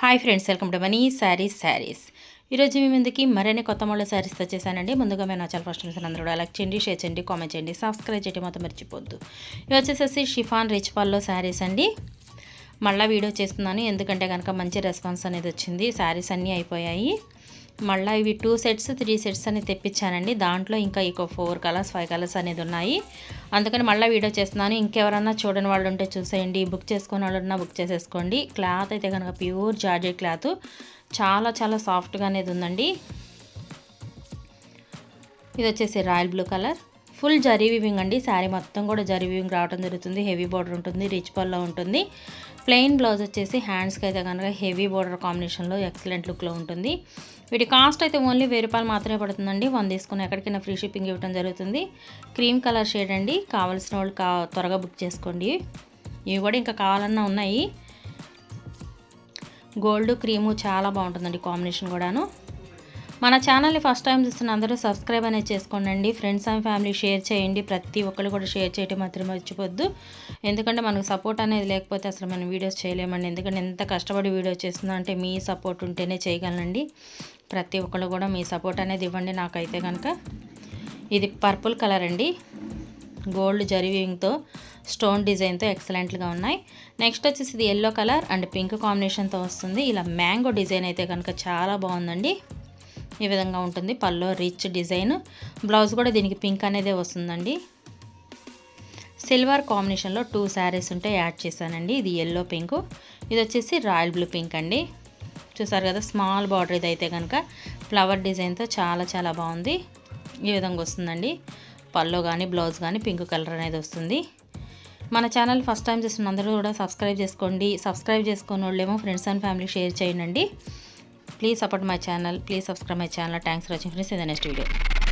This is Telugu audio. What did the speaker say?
Hi friends welcome to Mani sarees sarees ఈరోజు మీ ముందుకి మరిన్ని కొత్త మళ్ళీ శారీస్ తెచ్చేసానండి ముందుగా మేము నచ్చాలి ఫస్ట్ అందరూ కూడా లైక్ చేయండి షేర్ చేయండి కామెంట్ చేయండి సబ్స్క్రైబ్ చేయడం మొత్తం మర్చిపోద్దు ఇవి వచ్చేసేసి షిఫాన్ రిచ్ పాల్లో శారీస్ అండి మళ్ళీ వీడియో చేస్తున్నాను ఎందుకంటే కనుక మంచి రెస్పాన్స్ అనేది వచ్చింది శారీస్ అన్నీ అయిపోయాయి మళ్ళీ ఇవి టూ సెట్స్ త్రీ సెట్స్ అని తెప్పించానండి దాంట్లో ఇంకా ఇంకో ఫోర్ కలర్స్ ఫైవ్ కలర్స్ అనేది ఉన్నాయి అందుకని మళ్ళీ వీడియో చేస్తున్నాను ఇంకెవరన్నా చూడని వాళ్ళు ఉంటే చూసేయండి బుక్ చేసుకునే వాళ్ళు ఉన్నా బుక్ చేసేసుకోండి క్లాత్ అయితే కనుక ప్యూర్ జార్జర్ క్లాత్ చాలా చాలా సాఫ్ట్గా అనేది ఉందండి ఇది వచ్చేసి royal blue colour full zari weaving అండి శారీ మొత్తం కూడా జరీ వివింగ్ రావడం జరుగుతుంది హెవీ బార్డర్ ఉంటుంది రిచ్ పల్లో ఉంటుంది ప్లెయిన్ బ్లౌజ్ వచ్చేసి హ్యాండ్స్కి అయితే కనుక హెవీ బార్డర్ కాంబినేషన్లో ఎక్సలెంట్ లుక్లో ఉంటుంది వీటి కాస్ట్ అయితే ఓన్లీ వెయ్యి రూపాయలు మాత్రమే పడుతుందండి వన్ తీసుకుని ఎక్కడికైనా ఫ్రీ షిప్పింగ్ ఇవ్వడం జరుగుతుంది క్రీమ్ కలర్ షేడ్ అండి కావాల్సిన వాళ్ళు కా త్వరగా బుక్ చేసుకోండి ఇవి కూడా ఇంకా కావాలన్నా ఉన్నాయి గోల్డ్ క్రీము చాలా బాగుంటుందండి కాంబినేషన్ కూడాను మన ఛానల్ని ఫస్ట్ టైం చూస్తున్న అందరూ సబ్స్క్రైబ్ అనేది చేసుకోండి ఫ్రెండ్స్ అండ్ ఫ్యామిలీ షేర్ చేయండి ప్రతి ఒక్కరు కూడా షేర్ చేయటం మాత్రం మర్చిపోద్దు ఎందుకంటే మనకు సపోర్ట్ అనేది లేకపోతే అసలు మనం వీడియోస్ చేయలేమండి ఎందుకంటే ఎంత కష్టపడి వీడియో చేస్తున్నా అంటే మీ సపోర్ట్ ఉంటేనే చేయగలనండి ప్రతి ఒక్కళ్ళు కూడా మీ సపోర్ట్ అనేది ఇవ్వండి నాకైతే కనుక ఇది పర్పుల్ కలర్ అండి గోల్డ్ జరివింగ్తో స్టోన్ డిజైన్తో ఎక్సలెంట్గా ఉన్నాయి నెక్స్ట్ వచ్చేసి ఇది ఎల్లో కలర్ అండ్ పింక్ కాంబినేషన్తో వస్తుంది ఇలా మ్యాంగో డిజైన్ అయితే కనుక చాలా బాగుందండి ఈ విధంగా ఉంటుంది పల్లో రిచ్ డిజైన్ బ్లౌజ్ కూడా దీనికి పింక్ అనేదే వస్తుందండి సిల్వర్ కాంబినేషన్లో టూ శారీస్ ఉంటే యాడ్ చేశానండి ఇది ఎల్లో పింక్ ఇది వచ్చేసి రాయల్ బ్లూ పింక్ అండి చూసారు కదా స్మాల్ బార్డర్ ఇది అయితే కనుక ఫ్లవర్ డిజైన్తో చాలా చాలా బాగుంది ఈ విధంగా వస్తుందండి పల్లో కానీ బ్లౌజ్ కానీ పింక్ కలర్ అనేది వస్తుంది మన ఛానల్ ఫస్ట్ టైం చేస్తున్న అందరూ కూడా సబ్స్క్రైబ్ చేసుకోండి సబ్స్క్రైబ్ చేసుకుని వాళ్ళేమో ఫ్రెండ్స్ అండ్ ఫ్యామిలీ షేర్ చేయండి Please support my channel. Please subscribe my channel. Thanks for watching friends. In the next video.